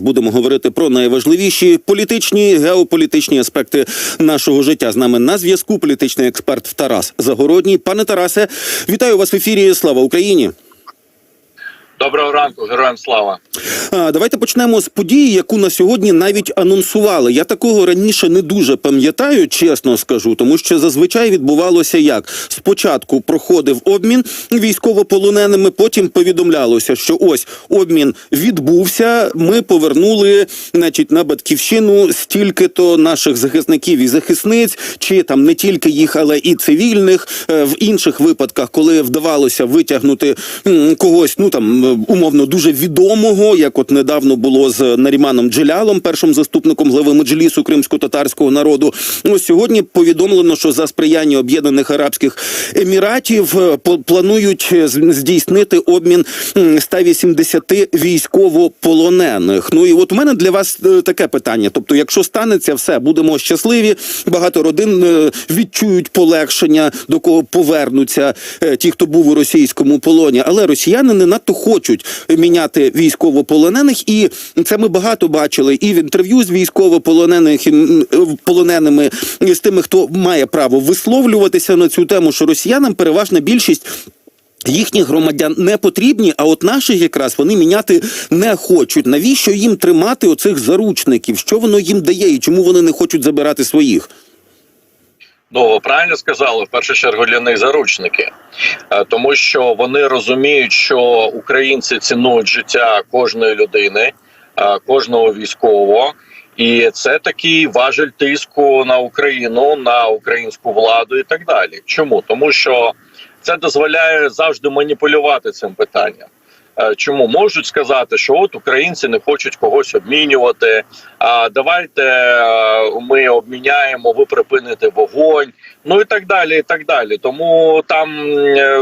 Будемо говорити про найважливіші політичні геополітичні аспекти нашого життя. З нами на зв'язку політичний експерт Тарас Загородній. Пане Тарасе, вітаю вас в ефірі. Слава Україні! Доброго ранку, героям слава. А, давайте почнемо з події, яку на сьогодні навіть анонсували. Я такого раніше не дуже пам'ятаю, чесно скажу, тому що зазвичай відбувалося як спочатку проходив обмін військовополоненими, потім повідомлялося, що ось обмін відбувся. Ми повернули, значить, на батьківщину стільки-то наших захисників і захисниць, чи там не тільки їх, але і цивільних. Е, В інших випадках, коли вдавалося витягнути когось, ну там умовно дуже відомого, як от недавно було з Наріманом Джелялом, першим заступником глави меджлісу кримсько-татарського народу. Ось сьогодні повідомлено, що за сприяння Об'єднаних Арабських Еміратів е, планують е, здійснити обмін м, 180 військовополонених. Ну і от у мене для вас е, таке питання. Тобто, якщо станеться все, будемо щасливі. Багато родин е, відчують полегшення, до кого повернуться е, ті, хто був у російському полоні. Але росіяни не надто хочуть міняти військовополонених, і це ми багато бачили і в інтерв'ю з військовополонених полоненими, і з тими, хто має право висловлюватися на цю тему, що росіянам переважна більшість. Їхніх громадян не потрібні, а от наших якраз вони міняти не хочуть. Навіщо їм тримати оцих заручників? Що воно їм дає, і чому вони не хочуть забирати своїх? Ну ви правильно сказали, в першу чергу для них заручники, Е, тому що вони розуміють, що українці цінують життя кожної людини, е, кожного військового. І це такий важель тиску на Україну, на українську владу і так далі. Чому? Тому що це дозволяє завжди маніпулювати цим питанням. Е, Чому можуть сказати, що от українці не хочуть когось обмінювати? А давайте е, ми обміняємо, ви припините вогонь, ну і так далі. І так далі. Тому там е,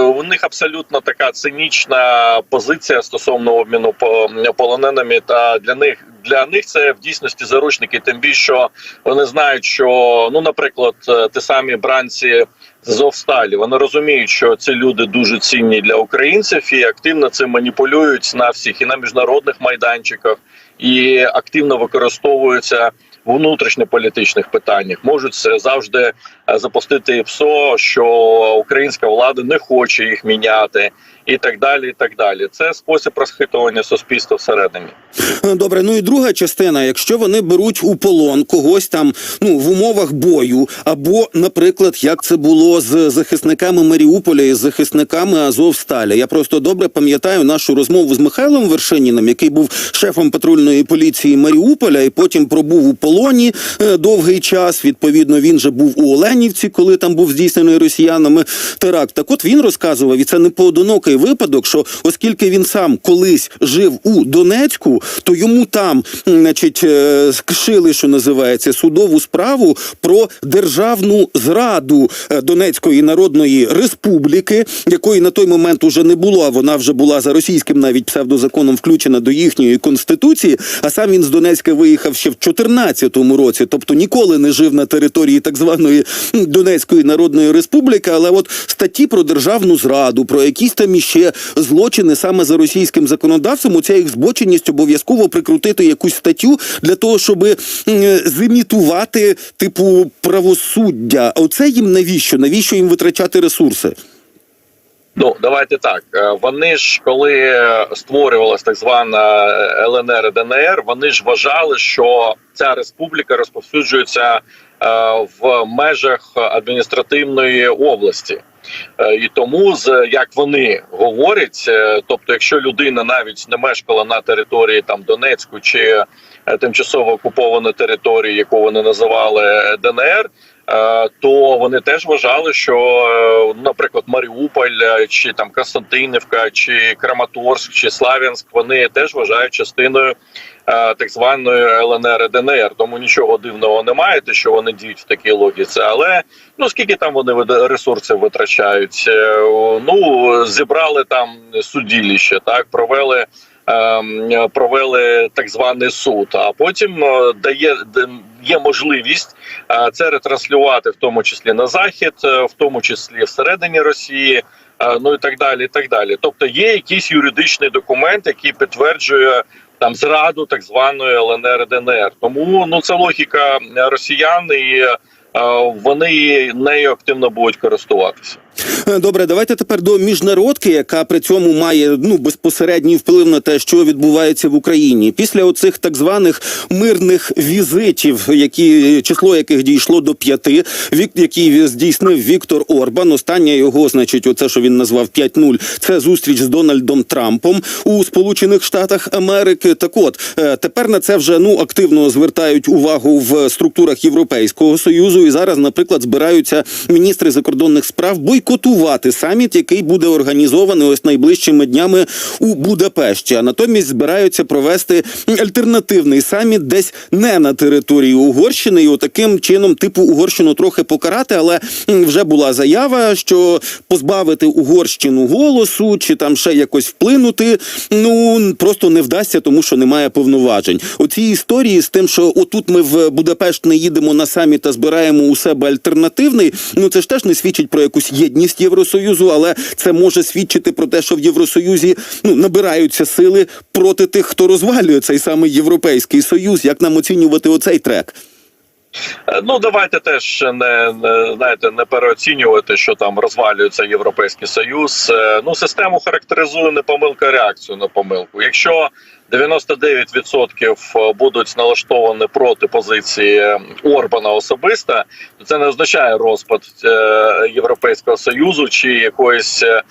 у них абсолютно така цинічна позиція стосовно обміну полоненими. Та для них для них це в дійсності заручники. Тим більше вони знають, що ну, наприклад, е, ті самі бранці Зовсталі. Вони розуміють, що ці люди дуже цінні для українців і активно цим маніпулюють на всіх і на міжнародних майданчиках, і активно використовуються в внутрішньополітичних питаннях. Можуть завжди е, запустити ПСО, що українська влада не хоче їх міняти, і так далі. І так далі. Це спосіб розхитування суспільства всередині. Е, Добре, ну і друга частина, якщо вони беруть у полон когось там ну в умовах бою, або, наприклад, як це було з захисниками Маріуполя і з захисниками Азовсталя. Я просто добре пам'ятаю нашу розмову з Михайлом Вершиніним, який був шефом патрульної поліції Маріуполя, і потім пробув у полоні е, довгий час. Відповідно, він же був у Оленівці, коли там був здійснений росіянами теракт. Так, от він розказував, і це не поодинокий випадок, що оскільки він сам колись жив у Донецьку, то йому там, значить, е, скшили, що називається, судову справу про державну зраду е, Донецької Народної Республіки, якої на той момент уже не було, а вона вже була за російським навіть псевдозаконом включена до їхньої конституції. А сам він з Донецька виїхав ще в 14-му році, тобто ніколи не жив на території так званої Донецької Народної Республіки. Але от статті про державну зраду, про якісь там іще злочини саме за російським законодавством, оця їх збоченість обов'язково прикрутити якусь статтю для того, щоб зімітувати типу правосуддя. А Оце їм навіщо? Навіщо їм витрачати ресурси? Ну давайте так. Е, Вони ж коли створювалась так звана е, ЛНР і ДНР, вони ж вважали, що ця республіка розповсюджується е, в межах адміністративної області. Е, І тому, як вони говорять, е, тобто, якщо людина навіть не мешкала на території там Донецьку чи е, тимчасово окупованої території, яку вони називали ДНР, то вони теж вважали, що, наприклад, Маріуполь, чи там Константинівка, чи Краматорськ, чи Славянськ, вони теж вважають частиною так званої ЛНР і ДНР. Тому нічого дивного немає, те, що вони діють в такій логіці. Але ну скільки там вони ресурсів витрачають? Е, Ну зібрали там судилище, так провели. ем, Провели так званий суд, а потім е, дає є можливість е, це ретранслювати, в тому числі на захід, е, в тому числі всередині Росії, е, ну і так далі. і так далі. Тобто є якийсь юридичний документ, який підтверджує там зраду так званої ЛНР ДНР. Тому ну це логіка росіян, і е, вони нею активно будуть користуватися. Добре, давайте тепер до міжнародки, яка при цьому має ну безпосередній вплив на те, що відбувається в Україні. Після оцих так званих мирних візитів, які число яких дійшло до п'яти, вік, які здійснив Віктор Орбан. Остання його, значить, оце що він назвав 5-0, Це зустріч з Дональдом Трампом у Сполучених Штатах Америки. Так от е, тепер на це вже ну активно звертають увагу в структурах Європейського союзу. І зараз, наприклад, збираються міністри закордонних справ бойкотувати саміт, який буде організований ось найближчими днями у Будапешті. А натомість збираються провести альтернативний саміт десь не на території Угорщини, і отаким чином, типу Угорщину трохи покарати, але вже була заява, що позбавити Угорщину голосу чи там ще якось вплинути. Ну просто не вдасться, тому що немає повноважень. Оці історії з тим, що отут ми в Будапешт не їдемо на саміт, а збираємо у себе альтернативний. Ну це ж теж не свідчить про якусь єдність Євросоюзу, але це може свідчити про те, що в Євросоюзі ну набираються сили проти тих, хто розвалює цей самий європейський союз. Як нам оцінювати оцей трек? Е, Ну давайте теж не, не знаєте, не переоцінювати, що там розвалюється європейський союз. Е, Ну систему характеризує не помилка, реакцію на помилку. Якщо 99% будуть налаштовані проти позиції Орбана особисто, то це не означає розпад е, Європейського союзу чи якоїсь е,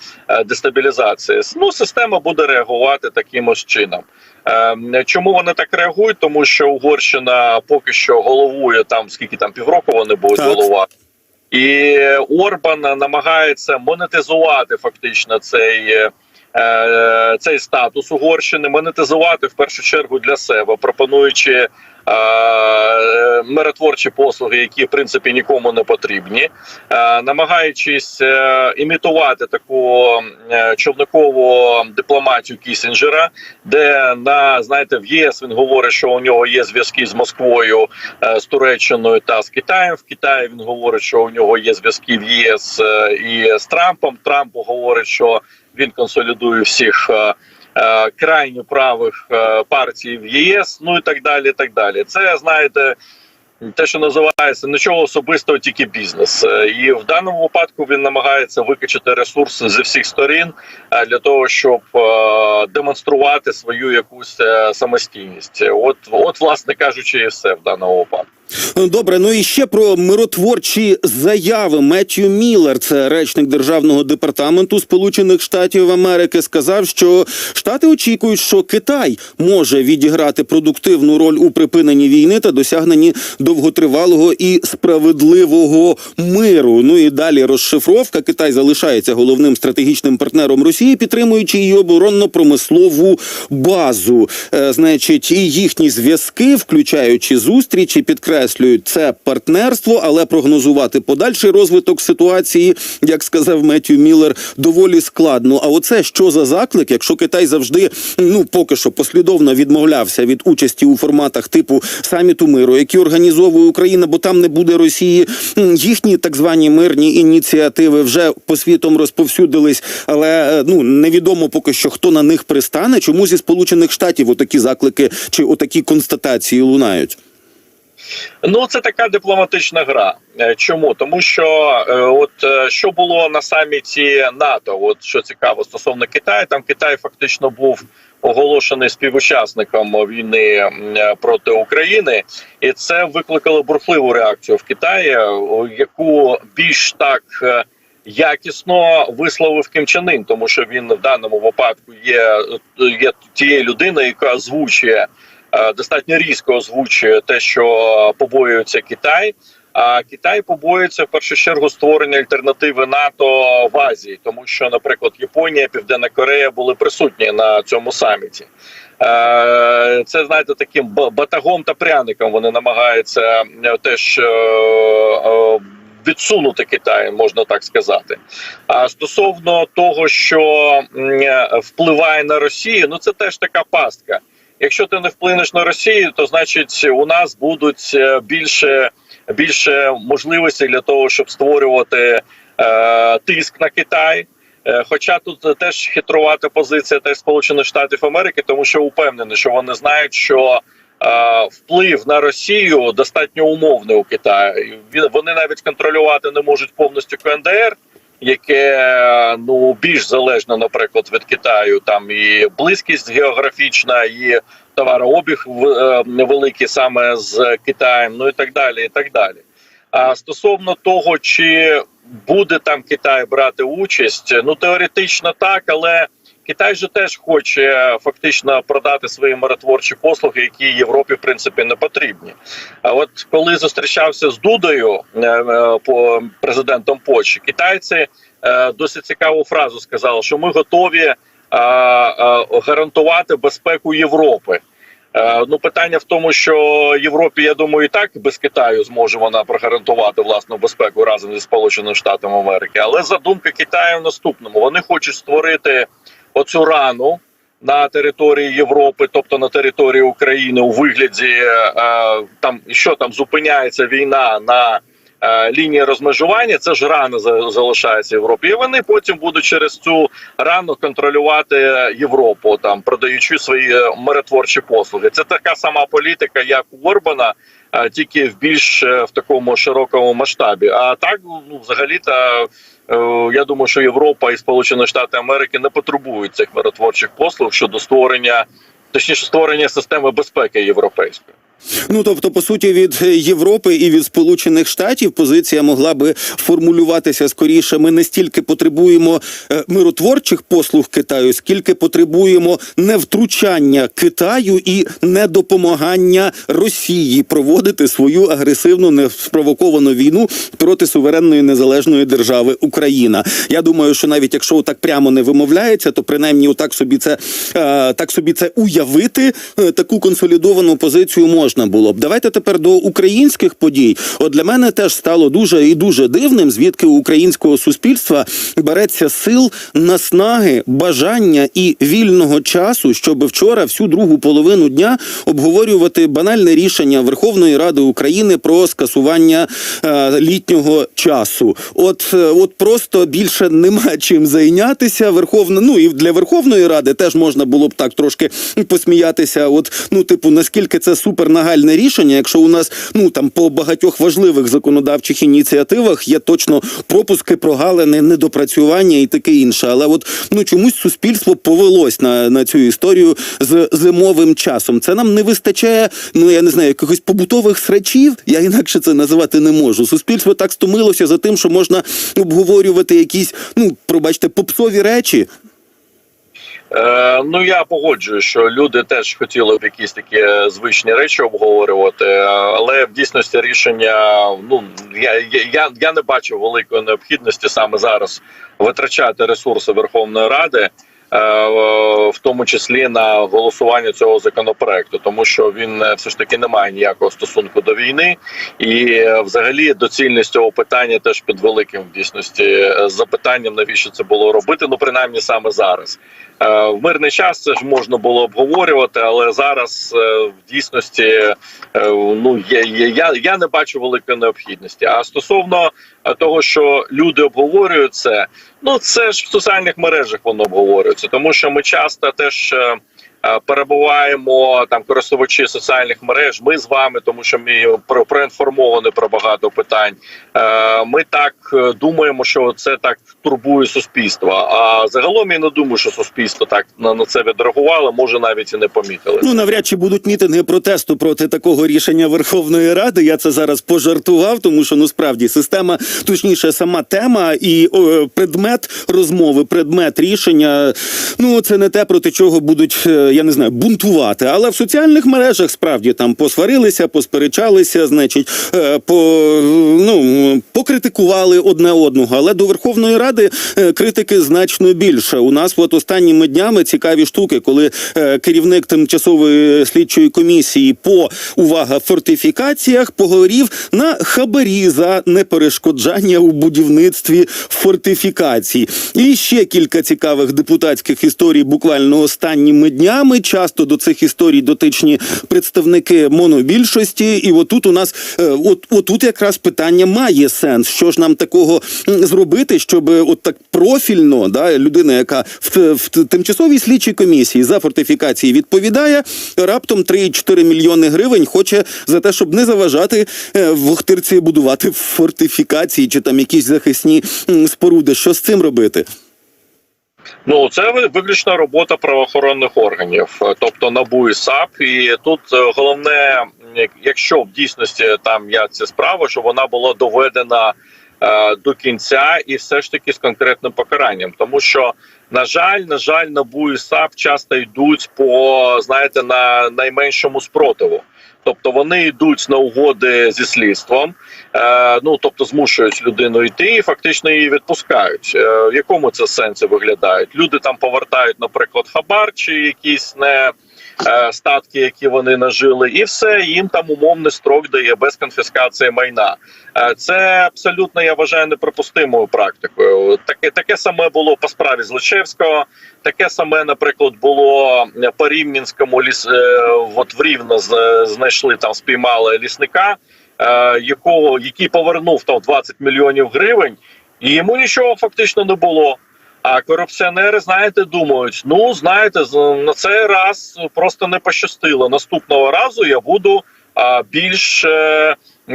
дестабілізації. Ну система буде реагувати таким ось чином. Е, Чому вони так реагують? Тому що Угорщина поки що головує там скільки там півроку вони будуть голова. І Орбан намагається монетизувати фактично цей, е, цей статус Угорщини, монетизувати в першу чергу для себе, пропонуючи е, миротворчі послуги, які в принципі нікому не потрібні, е, намагаючись е, імітувати таку е, човникову дипломатію Кісінджера, де на знаєте в ЄС він говорить, що у нього є зв'язки з Москвою, е, з Туреччиною та з Китаєм. В Китаї він говорить, що у нього є зв'язки в ЄС е, і з Трампом. Трамп говорить, що він консолідує всіх. Е, Крайньо правих е, партій в ЄС, ну і так далі. так далі. Це знаєте, те, що називається нічого особистого, тільки бізнес. Е, І в даному випадку він намагається викачати ресурси зі всіх сторін для того, щоб демонструвати свою якусь самостійність. От, от, власне кажучи, і все в даному випадку. Добре, ну і ще про миротворчі заяви. Меттью Міллер, це речник державного департаменту Сполучених Штатів Америки, сказав, що штати очікують, що Китай може відіграти продуктивну роль у припиненні війни та досягненні довготривалого і справедливого миру. Ну і далі розшифровка. Китай залишається головним стратегічним партнером Росії, підтримуючи її оборонно-промислову базу. Е, значить, і їхні зв'язки, включаючи зустрічі, підкреслюють це партнерство, але прогнозувати подальший розвиток ситуації, як сказав Меттю Міллер, доволі складно. А оце що за заклик, якщо Китай завжди ну поки що послідовно відмовлявся від участі у форматах типу саміту миру, які організовує Україна, бо там не буде Росії. Їхні так звані мирні ініціативи вже по світом розповсюдились, але е, ну невідомо поки що хто на них пристане. Чому зі сполучених штатів отакі заклики чи отакі констатації лунають? Ну, це така дипломатична гра. Е, Чому? Тому що е, от е, що було на саміті НАТО, от що цікаво стосовно Китаю, там Китай фактично був оголошений співучасником війни проти України, і це викликало бурхливу реакцію в Китаї, яку більш так. Якісно висловив Ким Чен Ын, тому що він в даному випадку є, є тією людиною, яка озвучує достатньо різко озвучує те, що побоюється Китай. А Китай побоюється в першу чергу створення альтернативи НАТО в Азії, тому що, наприклад, Японія, Південна Корея були присутні на цьому саміті. Е, Це знаєте, таким батагом та пряником вони намагаються е, теж е, е, відсунути Китай, можна так сказати. А стосовно того, що е, впливає на Росію, ну це теж така пастка. Якщо ти не вплинеш на Росію, то значить у нас будуть е, більше більше можливостей для того, щоб створювати е, тиск на Китай. Е, Хоча тут теж хитрувата позиція теж Сполучених Штатів Америки, тому що упевнений, що вони знають, що е, вплив на Росію достатньо умовний у Китаї. Вони навіть контролювати не можуть повністю КНДР, яке ну більш залежно, наприклад, від Китаю. Там і близькість географічна, і товарообіг в- е, великий саме з Китаєм, ну і так далі. І так далі. А стосовно того, чи буде там Китай брати участь, ну теоретично так, але Китай же теж хоче фактично продати свої миротворчі послуги, які Європі в принципі не потрібні. А от коли зустрічався з Дудою, е, е, по президентом Польщі, китайці е, досить цікаву фразу сказали, що ми готові гарантувати безпеку Європи. Ну, питання в тому, що Європі, я думаю, і так без Китаю зможе вона прогарантувати власну безпеку разом зі Сполученими Штатами Америки. Але задумка Китаю в наступному: вони хочуть створити оцю рану на території Європи, тобто на території України, у вигляді е, там що там зупиняється війна на е, лінії розмежування. Це ж рана за- залишається Європі. І вони потім будуть через цю рану контролювати Європу, там продаючи свої е, миротворчі послуги. Це така сама політика, як у Орбана, тільки в більш в такому широкому масштабі. А так, ну взагалі, та я думаю, що Європа і Сполучені Штати Америки не потребують цих миротворчих послуг щодо створення, точніше створення системи безпеки європейської. Ну тобто, по суті, від е, Європи і від Сполучених Штатів позиція могла би формулюватися скоріше. Ми не стільки потребуємо е, миротворчих послуг Китаю, скільки потребуємо невтручання Китаю і недопомагання Росії проводити свою агресивну неспровоковану війну проти суверенної незалежної держави Україна. Я думаю, що навіть якщо так прямо не вимовляється, то принаймні отак собі це е, так собі це уявити. Таку консолідовану позицію можна було б. Давайте тепер до українських подій. От для мене теж стало дуже і дуже дивним, звідки у українського суспільства береться сил, наснаги, бажання і вільного часу, щоб вчора всю другу половину дня обговорювати банальне рішення Верховної Ради України про скасування е, літнього часу. От, е, от просто більше нема чим зайнятися. Верховна, ну і для Верховної Ради теж можна було б так трошки посміятися. От ну, типу, наскільки це супернагальне рішення, якщо у нас ну там по багатьох важливих законодавчих ініціативах є точно пропуски, прогалини, недопрацювання і таке інше. Але от ну чомусь суспільство повелось на, на цю історію з зимовим часом. Це нам не вистачає, ну я не знаю, якихось побутових срачів. Я інакше це називати не можу. Суспільство так стомилося за тим, що можна обговорювати якісь, ну пробачте, попсові речі. Е, ну я погоджую, що люди теж хотіли б якісь такі е, звичні речі обговорювати, е, але в дійсності рішення ну я, я, я, не бачу великої необхідності саме зараз витрачати ресурси Верховної Ради. Е, В тому числі на голосування цього законопроекту, тому що він е, все ж таки не має ніякого стосунку до війни, і е, взагалі доцільність цього питання теж під великим в дійсності запитанням, навіщо це було робити, ну принаймні саме зараз. В мирний час це ж можна було обговорювати, але зараз в дійсності ну я, я, я, не бачу великої необхідності. А стосовно того, що люди обговорюють це, ну це ж в соціальних мережах воно обговорюється, тому що ми часто теж. Е, Перебуваємо там користувачі соціальних мереж. Ми з вами, тому що ми про проінформовані про багато питань. Е, Ми так е, думаємо, що це так турбує суспільство. А загалом я не думаю, що суспільство так на, це відреагувало, може навіть і не помітили. Ну навряд чи будуть мітинги протесту проти такого рішення Верховної Ради. Я це зараз пожартував, тому що ну система, точніше, сама тема і о, предмет розмови, предмет рішення. Ну це не те, проти чого будуть, я не знаю, бунтувати. Але в соціальних мережах справді там посварилися, посперечалися, значить, е, по ну покритикували одне одного. Але до Верховної Ради е, критики значно більше. У нас от останніми днями цікаві штуки, коли е, керівник тимчасової слідчої комісії по увага фортифікаціях погорів на хабарі за неперешкоджання у будівництві фортифікацій. І ще кілька цікавих депутатських історій буквально останніми днями. Днями. Часто до цих історій дотичні представники монобільшості. І отут у нас е, от отут якраз питання має сенс. Що ж нам такого зробити, щоб е, от так профільно да людина, яка в, в тимчасовій слідчій комісії за фортифікації відповідає, раптом 3,4 мільйони гривень хоче за те, щоб не заважати е, в Охтирці будувати фортифікації чи там якісь захисні споруди. Що з цим робити? Ну це ви- виключно робота правоохоронних органів, е, тобто НАБУ і САП. І тут е, головне, якщо в дійсності там є ця справа, щоб вона була доведена е, до кінця і все ж таки з конкретним покаранням, тому що на жаль, на жаль, НАБУ і САП часто йдуть по знаєте на найменшому спротиву. Тобто вони йдуть на угоди зі слідством, е, ну тобто змушують людину йти і фактично її відпускають. Е, в якому це сенсі виглядають? Люди там повертають, наприклад, хабар чи якісь не е, статки, які вони нажили, і все їм там умовний строк дає без конфіскації майна. Е, це абсолютно я вважаю неприпустимою практикою. Таке таке саме було по справі Злочевського. Таке саме, наприклад, було по Рівненському ліс. е, От в Рівно з- знайшли там, спіймали лісника, е, якого який повернув там 20 мільйонів гривень, і йому нічого фактично не було. А корупціонери, знаєте, думають: ну знаєте, на цей раз просто не пощастило. Наступного разу я буду більш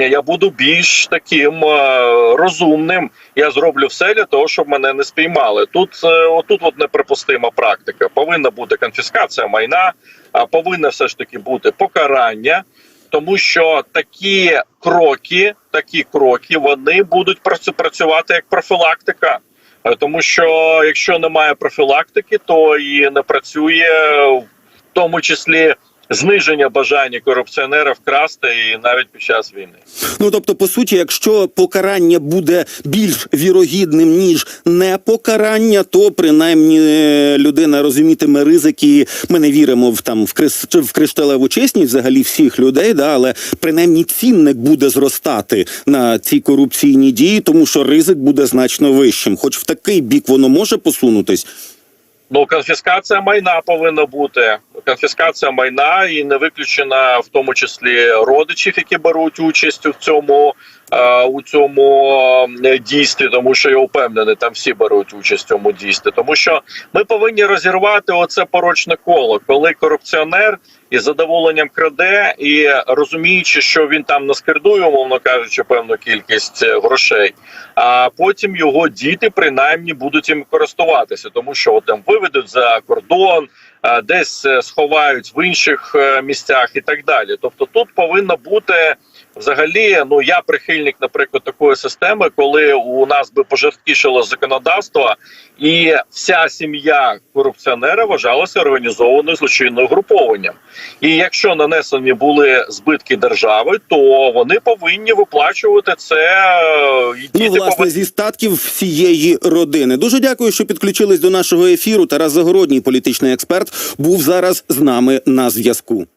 я буду більш таким е, розумним. Я зроблю все для того, щоб мене не спіймали. Тут е, отут от неприпустима практика. Повинна бути конфіскація майна, а повинна все ж таки бути покарання. Тому що такі кроки, такі кроки, вони будуть працювати як профілактика. Е, Тому що якщо немає профілактики, то і не працює в тому числі зниження бажання корупціонера вкрасти і навіть під час війни. Ну тобто, по суті, якщо покарання буде більш вірогідним ніж не покарання, то принаймні е, людина розумітиме ризики. Ми не віримо в там в крис в кришталеву чесність взагалі всіх людей, да, але принаймні цінник буде зростати на ці корупційні дії, тому що ризик буде значно вищим. Хоч в такий бік воно може посунутись. Ну, конфіскація майна повинна бути. Конфіскація майна і не виключена в тому числі родичів, які беруть участь у цьому у цьому дійстві, тому що я впевнений, там всі беруть участь в цьому дійстві. Тому що ми повинні розірвати оце порочне коло, коли корупціонер із задоволенням краде і розуміючи, що він там наскердує, умовно кажучи, певну кількість е, грошей. А потім його діти принаймні будуть їм користуватися, тому що там виведуть за кордон, десь е, сховають в інших е, місцях і так далі. Тобто, тут повинна бути взагалі. Ну я прихильник, наприклад, такої системи, коли у нас би пожорсткішало законодавство, і вся сім'я корупціонера вважалася організованою злочинною групованням. І якщо нанесені були збитки держави, то вони повинні виплачувати це. е, Ну, власне, повинні зі статків всієї родини. Дуже дякую, що підключились до нашого ефіру. Тарас Загородній, політичний експерт, був зараз з нами на зв'язку.